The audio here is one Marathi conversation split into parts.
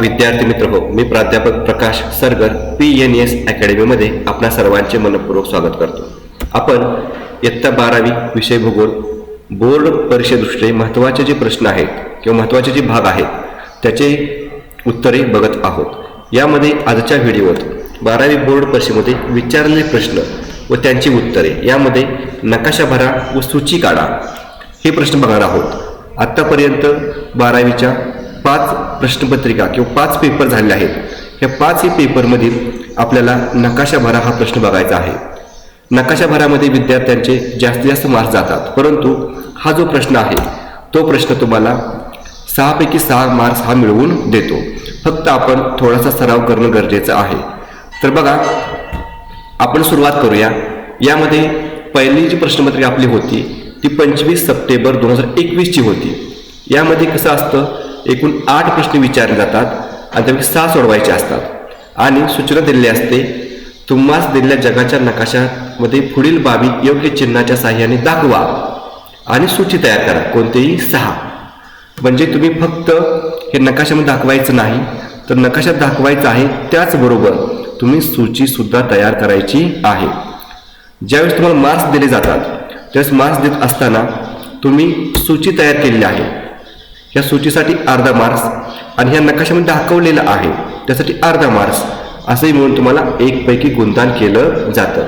विद्यार्थी मित्र हो मी प्राध्यापक Prakash Sargar P N S अकॅडमीमध्ये आपणा सर्वांचे मनपूर्वक स्वागत करतो. आपण इयत्ता बारावी विषय भूगोल बोर्ड परीक्षेदृष्टीने महत्त्वाचे जे प्रश्न आहेत किंवा महत्त्वाचे जे भाग आहेत त्याचे उत्तरे बघत आहोत. यामध्ये आजच्या व्हिडिओत बारावी बोर्ड परीक्षेमध्ये विचारलेले प्रश्न व त्यांची उत्तरे यामध्ये नकाशा भरा व सूची काढा हे प्रश्न बघणार आहोत. आत्तापर्यंत बारावीच्या पाच प्रश्नपत्रिका किंवा पाच पेपर झालेले आहेत. या पाचही पेपरमधील आपल्याला नकाशा भरा हा प्रश्न बघायचा आहे. नकाशा भरामध्ये विद्यार्थ्यांचे जास्तीत जास्त मार्क्स जातात. परंतु हा जो प्रश्न आहे तो प्रश्न तुम्हाला सहापैकी सहा मार्क्स हा मिळवून देतो. फक्त आपण थोडासा सराव करणं गरजेचं आहे. तर बघा आपण सुरुवात करूया. यामध्ये पहिली जी प्रश्नपत्रिका आपली होती ती पंचवीस सप्टेंबर दोन हजार एकवीसची होती. यामध्ये कसं असतं एकूण आठ प्रश्न विचारले जातात आणि त्यापैकी सहा सोडवायचे असतात. आणि सूचना दिलेली असते तुम्हास दिलेल्या जगाच्या नकाशामध्ये पुढील बाबी योग्य चिन्हाच्या साह्याने दाखवा आणि सूची तयार करा कोणतेही सहा. म्हणजे तुम्ही फक्त हे नकाशामध्ये दाखवायचं नाही तर नकाशात दाखवायचं आहे त्याचबरोबर तुम्ही सूचीसुद्धा तयार करायची आहे. ज्यावेळेस तुम्हाला मार्क्स दिले जातात त्यावेळेस मार्क्स देत असताना तुम्ही सूची तयार केलेली आहे. या सूचीसाठी अर्धा मार्क्स आणि ह्या नकाशामध्ये दाखवलेलं आहे. त्यासाठी अर्धा मार्क्स. असंही म्हणून तुम्हाला एकपैकी गुणदान केलं जातं.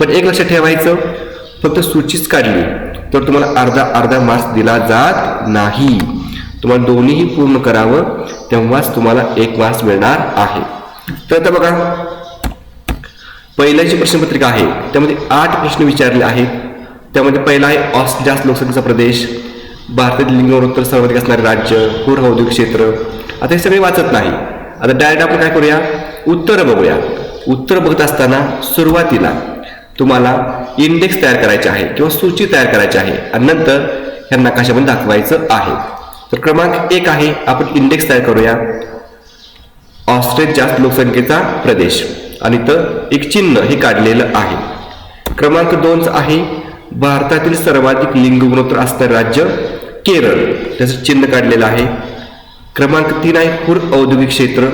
पण एक लक्षात ठेवायचं फक्त सूचीच काढली तर तुम्हाला अर्धा अर्धा मार्क्स दिला जात नाही. तुम्हाला दोन्हीही पूर्ण करावं तेव्हाच तुम्हाला एक मार्क्स मिळणार आहे. तर आता बघा पहिल्याची प्रश्नपत्रिका आहे. त्यामध्ये आठ प्रश्न विचारले आहेत. त्यामध्ये पहिला आहे ऑस्ट्रेलिया लोकसंख्येचा प्रदेश. भारतातील लिंग सर्वाधिक असणारे राज्य पूर औद्योगिक क्षेत्र आता हे सगळे वाचत नाही. आता डायरेक्ट आपण काय करूया? उत्तर बघूया. उत्तर बघत असताना सुरुवातीला तुम्हाला इंडेक्स तयार करायचे आहे किंवा सूची तयार करायची आहे आणि नंतर ह्या नकाशामध्ये दाखवायचं आहे. तर क्रमांक एक आहे आपण इंडेक्स तयार करूया. ऑस्ट्रेलियात जास्त लोकसंख्येचा प्रदेश. आणि तर एक चिन्ह हे काढलेलं आहे. क्रमांक दोनच आहे भारतातील सर्वाधिक लिंग गुणोत्तर असणारे राज्य केरळ. त्याचं चिन्ह काढलेलं आहे. क्रमांक तीन आहे खूर औद्योगिक क्षेत्र.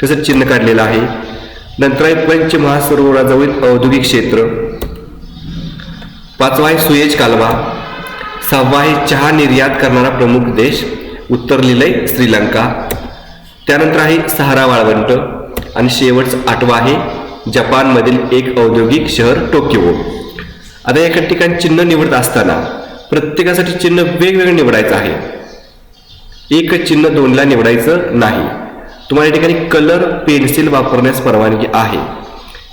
त्याचं चिन्ह काढलेलं आहे. नंतर आहे पंचमहासरोवराजवळील औद्योगिक क्षेत्र. पाचवा आहे सुएज कालवा. सहावा आहे चहा निर्यात करणारा प्रमुख देश. उत्तर लिहिलंय श्रीलंका. त्यानंतर आहे सहारा वाळवंट. आणि शेवटचं आठवा आहे जपानमधील एक औद्योगिक शहर टोकियो. आता एका ठिकाणी चिन्ह निवडत असताना प्रत्येकासाठी चिन्ह वेगवेगळं निवडायचं आहे. एकच चिन्ह दोनला निवडायचं नाही. तुम्हाला या ठिकाणी कलर पेन्सिल वापरण्यास परवानगी आहे.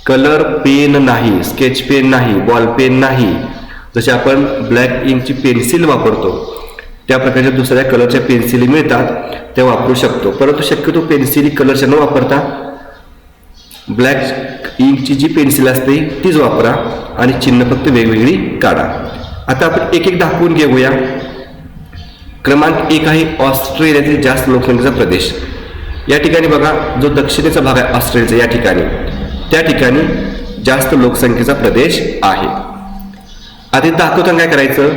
कलर पेन नाही स्केच पेन नाही बॉल पेन नाही. जसे आपण ब्लॅक इंकची पेन्सिल वापरतो त्या प्रकारच्या दुसऱ्या कलरच्या पेन्सिली मिळतात त्या वापरू शकतो. परंतु शक्यतो पेन्सिली कलरच्या न वापरता ब्लॅक इंकची जी पेन्सिल असते तीच वापरा आणि चिन्ह फक्त वेगवेगळी काढा. आता आपण एक एक दाखवून घेऊया. क्रमांक एक आहे ऑस्ट्रेलियातील जास्त लोकसंख्येचा प्रदेश. या ठिकाणी बघा जो दक्षिणेचा भाग आहे ऑस्ट्रेलियाचा या ठिकाणी. त्या ठिकाणी जास्त लोकसंख्येचा प्रदेश आहे. आधी दाखवताना काय करायचं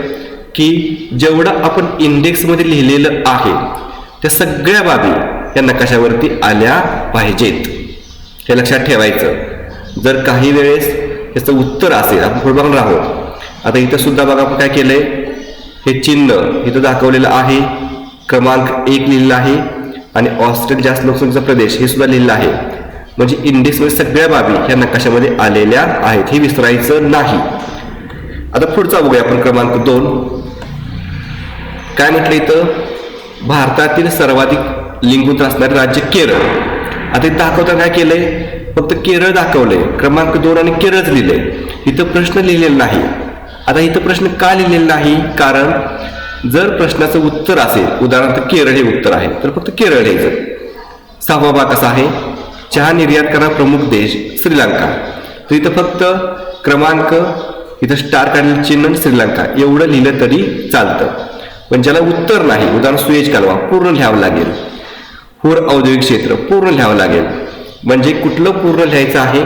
की जेवढं आपण इंडेक्समध्ये लिहिलेलं आहे त्या सगळ्या बाबी या नकाशावरती आल्या पाहिजेत. हे लक्षात ठेवायचं. जर काही वेळेस याचं उत्तर असेल आपण पुढे राहू आहोत. आता इथं सुद्धा बघा आपण काय केलंय. हे चिन्ह इथं दाखवलेलं आहे. क्रमांक एक लिहिलेला आहे. आणि ऑस्ट्रेलिया जास्त लोकसंख्येचा प्रदेश हे सुद्धा लिहिलेलं आहे. म्हणजे इंडेक्समध्ये सगळ्या बाबी ह्या नकाशामध्ये आलेल्या आहेत. हे विसरायचं नाही. आता पुढचा बघूया आपण क्रमांक दोन. काय म्हटलं इथं? भारतातील सर्वाधिक लिंगूत असणारे राज्य केरळ. आता इथं दाखवताना काय केलंय? फक्त केरळ दाखवलंय. क्रमांक दोन आणि केरळच लिहिले इथं प्रश्न लिहिलेला नाही. आता इथं प्रश्न का लिहिलेला नाही? कारण जर प्रश्नाचं उत्तर असेल उदाहरणार्थ केरळ हे उत्तर आहे तर फक्त केरळ हे जर सहावा भाग कसा आहे चहा निर्यात करणारा प्रमुख देश श्रीलंका. तर इथं फक्त क्रमांक इथं स्टार काढलेलं चिन्ह श्रीलंका. एवढं लिहिलं तरी चालतं. पण ज्याला उत्तर नाही उदाहरण सुएज कालवा पूर्ण लिहावं लागेल. पूर औद्योगिक क्षेत्र पूर्ण लिहावं लागेल. म्हणजे कुठलं पूर्ण लिहायचं आहे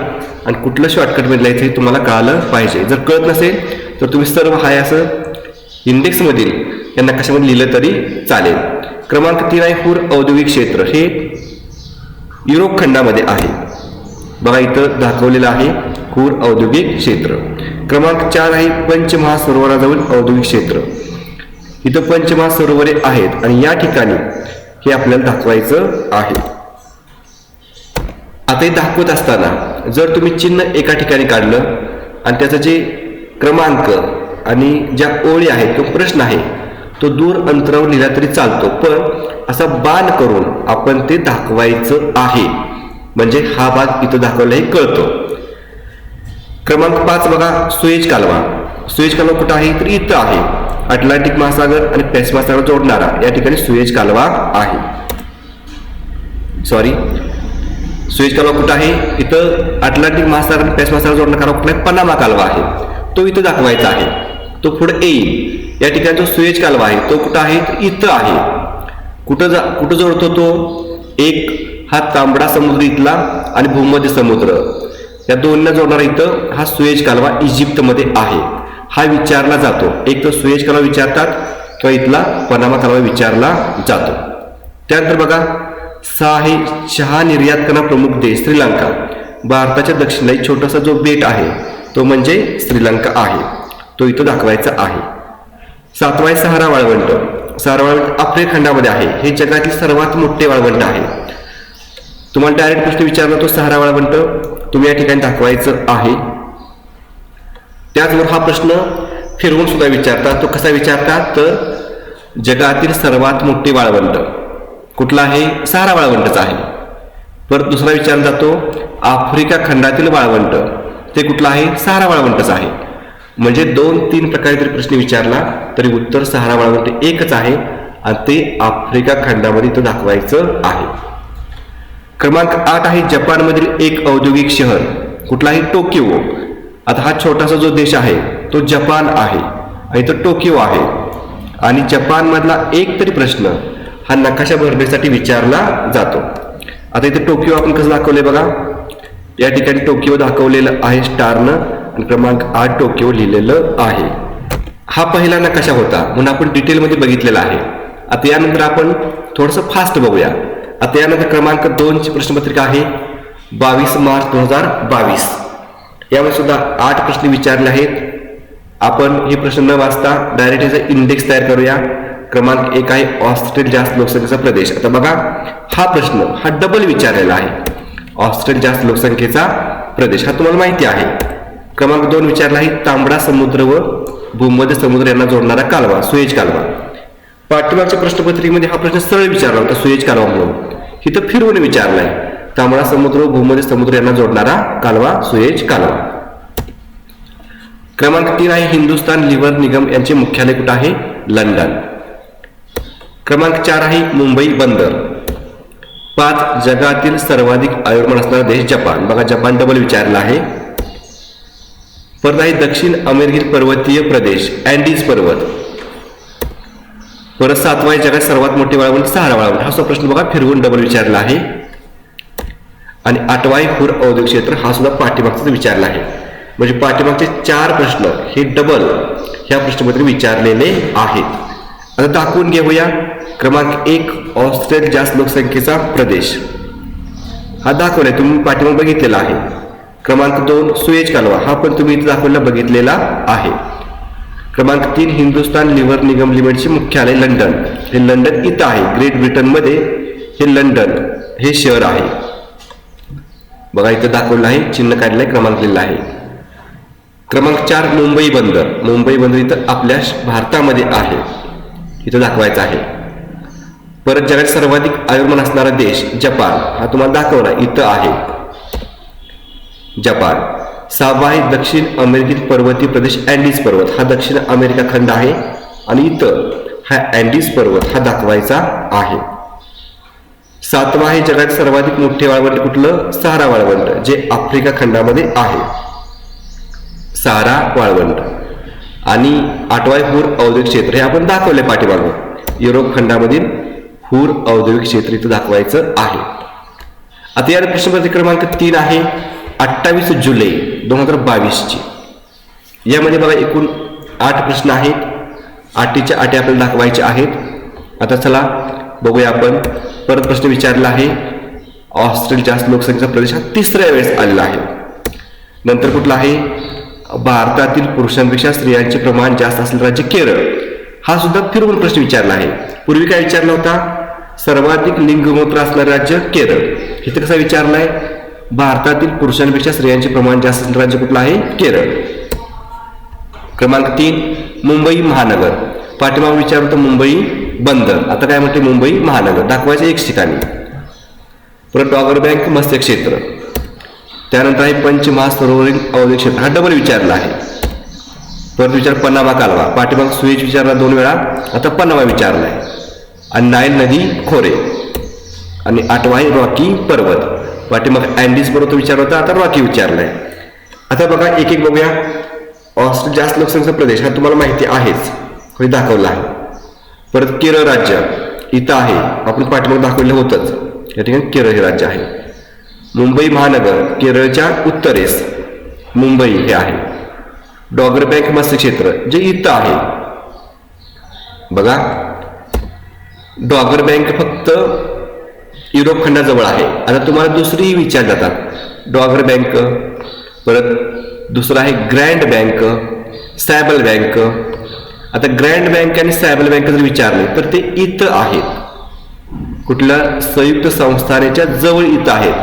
आणि कुठलं शॉर्टकटमध्ये लिहायचं हे तुम्हाला कळालं पाहिजे. जर कळत नसेल तर तुम्ही सर्व हाय असं इंडेक्समधील या नकाशामध्ये लिहिलं तरी चालेल. क्रमांक तीन आहे पूर औद्योगिक क्षेत्र. हे युरोप खंडामध्ये आहे. बघा इथं दाखवलेलं आहे हुर औद्योगिक क्षेत्र. क्रमांक चार आहे पंचमहासरोवराजवळ औद्योगिक क्षेत्र. इथं पंचमहासरोवरे आहेत आणि या ठिकाणी हे आपल्याला दाखवायचं आहे. आता हे दाखवत असताना जर तुम्ही चिन्ह एका ठिकाणी काढलं आणि त्याचं जे क्रमांक आणि ज्या ओळी आहेत तो प्रश्न आहे तो दूर अंतरावर लिहिला तरी चालतो. पण असा बाण करून आपण ते दाखवायचं आहे. म्हणजे हा भाग इथं दाखवला कळतो. क्रमांक पाच बघा सुएज कालवा. सुएज कालवा कुठं आहे? तर इथं आहे. अटलांटिक महासागर आणि पॅसिफिक महासागर जोडणारा. या ठिकाणी सुएज कालवा आहे. सॉरी सुएज कालवा कुठं आहे? इथं अटलांटिक महासागर आणि पॅसिफिक महासागर जोडणारा कुठला पनामा कालवा आहे. तो इथं दाखवायचा आहे. तो पुढे येईल. या ठिकाणी जो सुएज कालवा आहे. तो कुठं आहे? तर इथं आहे. कुठं जा कुठं जोडतो तो? एक हा तांबडा समुद्र इथला आणि भूमध्य समुद्र. या दोनला जोडणारा इथं हा सुएज कालवा इजिप्तमध्ये आहे. हा विचारला जातो. एक तर सुएज कालवा विचारतात किंवा इथला पनामा कालवा विचारला जातो. त्यानंतर बघा सहा आहे चहा निर्यात करणारा प्रमुख देश श्रीलंका. भारताच्या दक्षिणेला एक छोटासा जो बेट आहे तो म्हणजे श्रीलंका आहे. तो इथं दाखवायचा आहे. सातवा आहे सहारा वाळवंट. सहारा वाळवंट आफ्रिका खंडामध्ये आहे. हे जगातील सर्वात मोठे वाळवंट आहे. तुम्हाला डायरेक्ट प्रश्न विचारला तो सहारा वाळवंट. तुम्ही या ठिकाणी दाखवायचं आहे. त्याचबरोबर हा प्रश्न फिरवून सुद्धा विचारतात. तो कसा विचारतात? तर जगातील सर्वात मोठे वाळवंट. कुठला आहे? सहारा वाळवंटच आहे. परत दुसरा विचारला जातो. आफ्रिका खंडातील वाळवंट. ते कुठलं आहे? सहारा वाळवंटच आहे. म्हणजे दोन तीन प्रकारे जरी प्रश्न विचारला तरी उत्तर सहारा वाळवंट एकच आहे आणि ते आफ्रिका खंडामध्ये तो दाखवायचं आहे. क्रमांक आठ आहे जपानमधील एक औद्योगिक शहर. कुठला आहे? टोकियो. आता हा छोटासा जो देश आहे तो जपान आहे. आणि तो टोकियो आहे. आणि जपानमधला एक तरी प्रश्न हा नकाशा भरण्यासाठी विचारला जातो. आता इथे टोकियो आपण कसं दाखवले बघा? या ठिकाणी टोकियो दाखवलेलं आहे स्टारनं आणि क्रमांक आठ टोकियो लिहिलेलं आहे. हा पहिला नकाशा होता. म्हणून आपण डिटेलमध्ये बघितलेला आहे. आता यानंतर आपण थोडंसं फास्ट बघूया. आता यानंतर क्रमांक दोनची प्रश्नपत्रिका आहे. बावीस मार्च दोन हजार बावीस. यामध्ये सुद्धा आठ प्रश्न विचारले आहेत. आपण हे प्रश्न न वाचता डायरेक्ट याचा इंडेक्स तयार करूया. क्रमांक एक आहे ऑस्ट्रेलिया जास्त लोकसंख्येचा प्रदेश. आता बघा हा प्रश्न हा डबल विचारलेला आहे. ऑस्ट्रेल जास्त लोकसंख्येचा प्रदेश. हा तुम्हाला माहिती आहे. क्रमांक दोन विचारला आहे तांबडा समुद्र व भूमध्य समुद्र यांना जोडणारा कालवा सुएज कालवा. पाठीमागच्या प्रश्नपत्रिकेमध्ये हा प्रश्न सरळ विचारला होता सुएज कालवा म्हणून. इथं फिरवून विचारलाय तांबडा समुद्र व भूमध्य समुद्र यांना जोडणारा कालवा सुएज कालवा. क्रमांक तीन आहे हिंदुस्तान लिव्हर निगम यांचे मुख्यालय कुठं आहे? लंडन. क्रमांक चार आहे मुंबई बंदर. पाच जगातील सर्वाधिक आयुर्मान असणारा देश जपान. बघा जपान डबल विचारला आहे. परत आहे दक्षिण अमेरिकेतील पर्वतीय प्रदेश अँडीज पर्वत. परत सातवा जगात सर्वात मोठे वाळवंट सहारा वाळवंट. हा सुद्धा प्रश्न बघा फिरवून डबल विचारला आहे. आणि आठवा आहे औद्योगिक क्षेत्र हा सुद्धा पाठीमागचाच विचारला आहे. म्हणजे पाठीमागचे चार प्रश्न हे डबल ह्या प्रश्नामध्ये विचारलेले आहेत. आता दाखवून घेऊया. क्रमांक एक ऑस्ट्रेल जास्त लोकसंख्येचा प्रदेश. हा दाखवलाय तुम्ही पाठीमाग बघितलेला आहे. क्रमांक दोन सुएज कालवा. हा पण तुम्ही इथे दाखवला बघितलेला आहे. क्रमांक तीन हिंदुस्तान लिव्हर निगम लिमिटेडचे मुख्यालय लंडन. हे लंडन इथं आहे. ग्रेट ब्रिटनमध्ये हे लंडन हे शहर आहे. बघा इथं दाखवलं आहे चिन्ह काढलंय क्रमांक लिहिला आहे. क्रमांक चार मुंबई बंदर. मुंबई बंदर इथं आपल्या श- भारतामध्ये आहे. इथं दाखवायचं आहे. परत जगात सर्वाधिक आयुर्मान असणारा देश जपान हा तुम्हाला दाखवला इथं आहे. जपान. सहावा आहे दक्षिण अमेरिकेतील पर्वतीय प्रदेश अँडीज पर्वत. हा दक्षिण अमेरिका खंड आहे आणि इथं हा अँडीज पर्वत हा दाखवायचा आहे. सातवा आहे जगात सर्वाधिक मोठे वाळवंट कुठलं? सहारा वाळवंट जे आफ्रिका खंडामध्ये आहे. सहारा वाळवंट. आणि आठवाय पूर औद्योगिक क्षेत्र हे आपण दाखवले पाठीमागून युरोप खंडामधील हूर औद्योगिक क्षेत्र इथं दाखवायचं आहे. आता या प्रश्नपत्रिका क्रमांक तीन आहे अठ्ठावीस जुलै दोन हजार बावीसची. यामध्ये बघा एकूण आठ प्रश्न आहेत आठीच्या आठी आपल्याला दाखवायचे आहेत. आता चला बघूया आपण. परत प्रश्न विचारला आहे ऑस्ट्रेलिया जास्त लोकसंख्येचा प्रदेश हा तिसऱ्या वेळेस आलेला आहे. नंतर कुठला आहे? भारतातील पुरुषांपेक्षा स्त्रियांचे प्रमाण जास्त असलेलं राज्य केरळ. हा सुद्धा फिरवून प्रश्न विचारला आहे. पूर्वी काय विचारला होता? सर्वाधिक लिंगमूत्र असणारं राज्य केरळ. इथं कसा विचारलाय भारतातील पुरुषांपेक्षा स्त्रियांचे प्रमाण जास्त असलेलं राज्य कुठलं आहे? केरळ. क्रमांक तीन मुंबई महानगर. पाठीमाग विचार होतं मुंबई बंदर. आता काय म्हणते मुंबई महानगर? दाखवायचं एक ठिकाणी. परत डॉगर बँक मत्स्य क्षेत्र. त्यानंतर आहे पंचमहासरोवरील औद्योगिक क्षेत्र. हा डबल विचारला आहे. परत विचार पनामा कालवा. पाठीमाग सुएज विचारला दोन वेळा. आता पनामा विचारला आहे. अन्नाय नदी खोरे आणि आठवा आहे रॉकी पर्वत. पाठीमाग अँडीज पर्वत विचार होता आता रॉकी विचारलाय. आता बघा एक एक बघूया. ऑस्ट्रेलिया जास्त लोकसंख्या प्रदेश हा तुम्हाला माहिती आहेच. हे दाखवला आहे. परत केरळ राज्य. इथं आहे. आपण पाठीमाग दाखवलं होतंच. या ठिकाणी केरळ हे राज्य आहे. मुंबई महानगर केरळच्या उत्तरेस मुंबई हे आहे. डॉगर बँक मत्स्य क्षेत्र जे इथं आहे. बघा. डॉगर बँक फक्त युरोप खंडाजवळ आहे. आता तुम्हाला दुसरी विचार जातात. डॉगर बँक परत दुसरं आहे ग्रँड बँक सॅबल बँक. आता ग्रँड बँक आणि सॅबल बँक जर विचारले तर ते इथं आहेत. कुठल्या संयुक्त संस्थानेच्या जवळ इथं आहेत.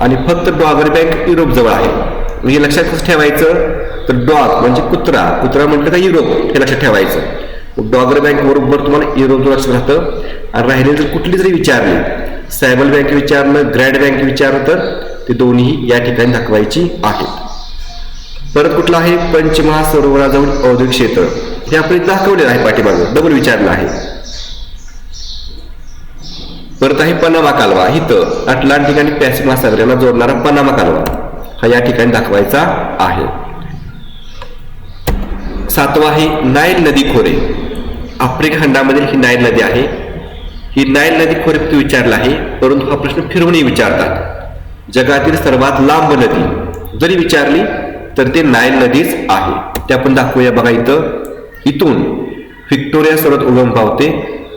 आणि फक्त डॉगर बँक युरोप जवळ आहे. हे लक्षात ठेवायचं. तर डॉग म्हणजे कुत्रा. कुत्रा म्हटलं तर युरोप. हे लक्षात ठेवायचं. डॉगर बँक बरोबर तुम्हाला युरोप लक्षात राहतं. आणि राहिले जर कुठली जरी विचारली. सायबल बँक विचारलं ग्रॅड बँक विचारलं तर ते दोन्ही या ठिकाणी दाखवायची आहेत. परत कुठलं आहे? पंचमहा सरोवराजवळ औद्योगिक क्षेत्र. हे आपण दाखवलेलं आहे पाठीमागं. डबल विचारलं आहे. परत आहे पनामा कालवा. इथं अटलांटिक आणि पॅसिफिक महासागराला जोडणारा पनामा कालवा. हा या ठिकाणी दाखवायचा आहे. सातवा आहे नाईल नदी खोरे. आफ्रिका खंडामधील ही नाईल नदी आहे. ही नाईल नदी खोरे विचारला आहे परंतु हा प्रश्न फिरवूनही विचारतात. जगातील सर्वात लांब नदी जरी विचारली तर ते नाईल नदीच आहे. ते आपण दाखवूया बघा इथं. इथून व्हिक्टोरिया सरोवर उगम पावते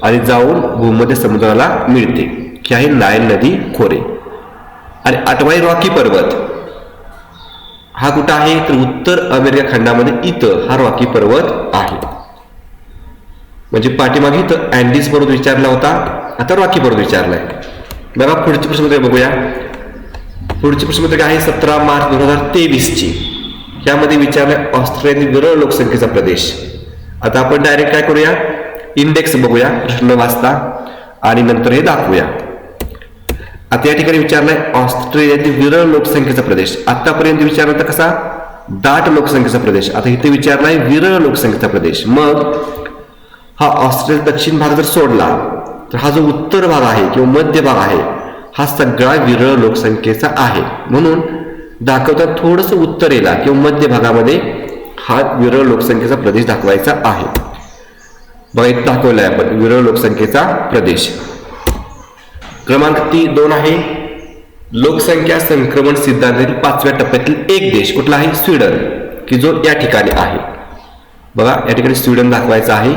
आणि जाऊन भूमध्य समुद्राला मिळते ही आहे नायल नदी खोरे. आणि आठवाई रॉकी पर्वत. हा कुठं आहे? तर उत्तर अमेरिका खंडामध्ये इथं हा रॉकी पर्वत आहे. म्हणजे पाठीमागे तर अँडीज बरोबर विचारला होता आता रॉकी बरोबर विचारलाय. बघा पुढची प्रश्न बघूया. पुढची प्रश्न काय आहे? सतरा मार्च दोन हजार तेवीसची. यामध्ये विचारलाय ऑस्ट्रेलियाने विरळ लोकसंख्येचा प्रदेश. आता आपण डायरेक्ट काय करूया? इंडेक्स बघूया. प्रश्न वाचता आणि नंतर हे दाखवूया. आता या ठिकाणी विचारलाय ऑस्ट्रेलियातील विरळ लोकसंख्येचा प्रदेश. आतापर्यंत विचारला तर कसा? दाट लोकसंख्येचा प्रदेश. आता इथे विचारलाय विरळ लोकसंख्येचा प्रदेश. मग हा ऑस्ट्रेलिया दक्षिण भाग जर सोडला तर हा जो उत्तर भाग आहे किंवा मध्य भाग आहे हा सगळा विरळ लोकसंख्येचा आहे. म्हणून दाखवता थोडस उत्तरेला किंवा मध्य भागामध्ये हा विरळ लोकसंख्येचा प्रदेश दाखवायचा आहे. बघा इथं दाखवलाय आपण विरळ लोकसंख्येचा प्रदेश. क्रमांक ती दोन आहे. लोकसंख्या संक्रमण सिद्धांतातील पाचव्या टप्प्यातील एक देश कुठला आहे? स्वीडन की जो या ठिकाणी आहे. बघा या ठिकाणी स्वीडन दाखवायचा आहे.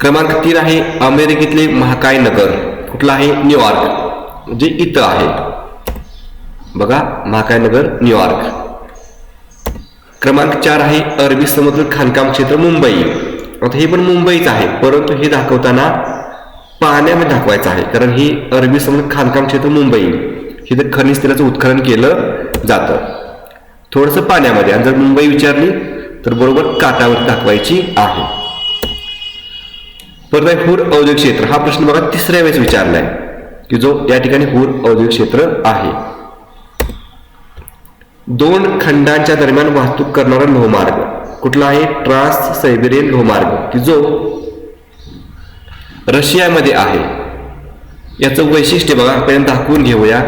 क्रमांक तीन आहे अमेरिकेतले महाकाय नगर. कुठलं आहे? न्यूयॉर्क जे इथं आहे. बघा महाकाय नगर न्यूयॉर्क क्रमांक चार आहे अरबी समुद्र खाणकाम क्षेत्र मुंबई. आता हे पण मुंबईच आहे परंतु हे दाखवताना पाण्यामध्ये दाखवायचं आहे कारण ही अरबी समुद्र खाणकाम क्षेत्र मुंबई. हे जर खनिज तेलाचं उत्खनन केलं जातं. थोडंसं पाण्यामध्ये आणि जर मुंबई विचारली तर बरोबर काटावर दाखवायची आहे. परत आहे हूर औद्योगिक क्षेत्र हा प्रश्न बघा तिसऱ्या वेळेस विचारलाय की जो या ठिकाणी हूर औद्योगिक क्षेत्र आहे. दोन खंडांच्या दरम्यान वाहतूक करणारा लोहमार्ग कुठला आहे? ट्रान्स सायबेरियन लोहमार्ग की जो रशियामध्ये आहे. याचं वैशिष्ट्य बघा आपण दाखवून घेऊया.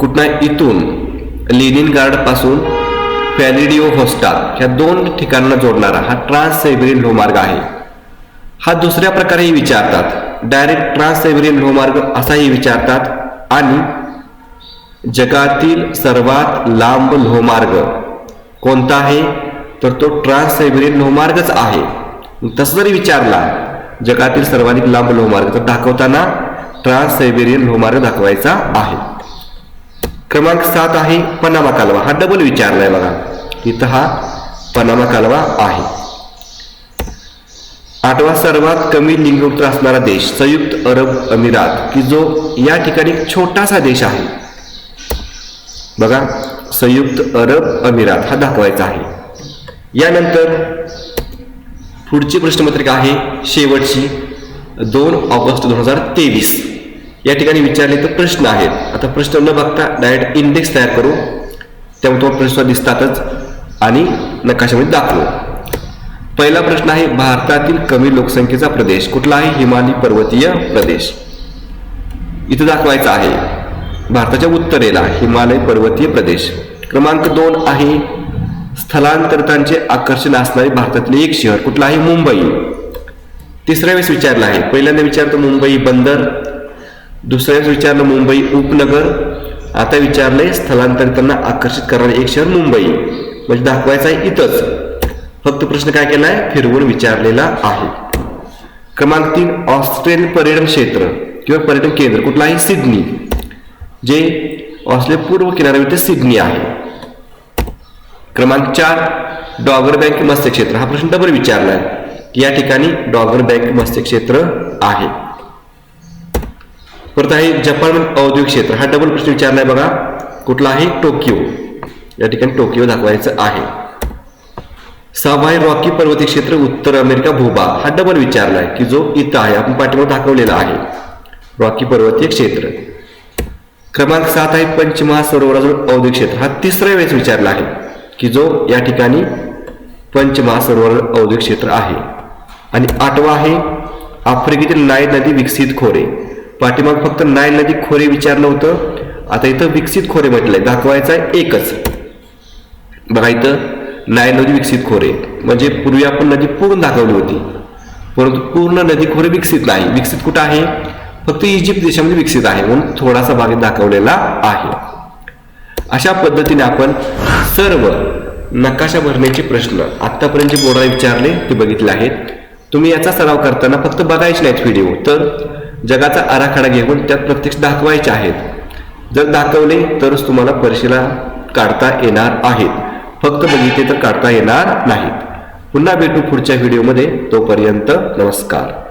कुठला इथून लेनिन गार्डपासून फॅलिडिओ होस्टा ह्या दोन ठिकाणांना जोडणारा हा ट्रान्स सायबेरियन लोहमार्ग आहे. हा दुसऱ्या प्रकारेही विचारतात. डायरेक्ट ट्रान्स सायबेरियन लोहमार्ग असाही विचारतात. आणि जगातील सर्वात लांब लोहमार्ग कोणता आहे? तर तो ट्रान्स सायबेरियन लोहमार्गच आहे. तसं जरी विचारला जगातील सर्वाधिक लांब लोहमार्ग तर दाखवताना ट्रान्स सायबेरियन लोहमार्ग दाखवायचा आहे. क्रमांक सात आहे पनामा कालवा. हा डबल विचारलाय बघा. इथं हा पनामा कालवा आहे. आठवा सर्वात कमी लिंगयुक्त असणारा देश संयुक्त अरब अमिरात की जो या ठिकाणी छोटासा देश आहे. बघा संयुक्त अरब अमिरात हा दाखवायचा आहे. यानंतर पुढची प्रश्नपत्रिका आहे शेवटची दोन ऑगस्ट दोन हजार तेवीस. या ठिकाणी विचारले तर प्रश्न आहेत. आता प्रश्न न बघता डायरेक्ट इंडेक्स तयार करू. त्यामुळे तुम्हाला प्रश्न दिसतातच आणि नकाशामध्ये दाखवू. पहिला प्रश्न आहे भारतातील कमी लोकसंख्येचा प्रदेश कुठला आहे? हिमालय पर्वतीय प्रदेश. इथं दाखवायचा आहे भारताच्या उत्तरेला हिमालय पर्वतीय प्रदेश. क्रमांक दोन आहे स्थलांतरितांचे आकर्षण असणारे भारतातले एक शहर कुठलं आहे? मुंबई. तिसऱ्या वेळेस विचारलं आहे पहिल्यांदा विचारतो मुंबई बंदर दुसऱ्या वेळेस विचारलं मुंबई उपनगर आता विचारलंय स्थलांतरितांना आकर्षित करणारे एक शहर मुंबई. म्हणजे दाखवायचं आहे इथंच. फक्त प्रश्न काय केलाय? फिरवून विचारलेला आहे. क्रमांक तीन ऑस्ट्रेलियन पर्यटन क्षेत्र किंवा पर्यटन केंद्र कुठलं आहे सिडनी जे ऑस्ट्रेलिया पूर्व किनाऱ्यावरती सिडनी आहे. क्रमांक चार डॉगर बँक मत्स्य क्षेत्र. हा प्रश्न डबल विचारलाय. की या ठिकाणी डॉगर बँक मत्स्य क्षेत्र आहे. परत आहे जपान औद्योगिक क्षेत्र. हा डबल प्रश्न विचारलाय बघा. कुठला आहे टोकियो. या ठिकाणी टोकियो दाखवायचं आहे. सहावा आहे रॉकी पर्वतीय क्षेत्र उत्तर अमेरिका भूभाग हा डबल विचारलाय की जो इथं आहे आपण पाठीवर दाखवलेला आहे. रॉकी पर्वतीय क्षेत्र. क्रमांक सात आहे पंचमहासरोवराजवळ औद्योगिक क्षेत्र. हा तिसऱ्या वेळेस विचारला आहे की जो या ठिकाणी पंचमहासरोवर औद्योगिक क्षेत्र आहे. आणि आठवा आहे आफ्रिकेतील नाय नदी विकसित खोरे. पाठीमाग फक्त नायल नदी खोरे विचारलं होतं. आता इथं विकसित खोरे म्हटलंय. दाखवायचं आहे एकच. बघा इथं. नाईल नदी विकसित खोरे. म्हणजे पूर्वी आपण नदी पूर्ण दाखवली होती. परंतु पूर्ण नदी खोरे विकसित नाही. विकसित कुठं आहे? फक्त इजिप्त देशामध्ये विकसित आहे. म्हणून थोडासा भाग दाखवलेला आहे. अशा पद्धतीने आपण सर्व नकाशा भरण्याचे प्रश्न आत्तापर्यंत जे बोर्डाने विचारले ते बघितले आहेत. तुम्ही याचा सराव करताना फक्त बघायचे नाहीत व्हिडिओ तर जगाचा आराखडा घेऊन त्यात प्रत्यक्ष दाखवायचे आहेत. जर दाखवले तरच तुम्हाला परीक्षेला काढता येणार आहेत. फक्त बघितले तर काढता येणार नाहीत. पुन्हा भेटू पुढच्या व्हिडिओमध्ये तोपर्यंत नमस्कार.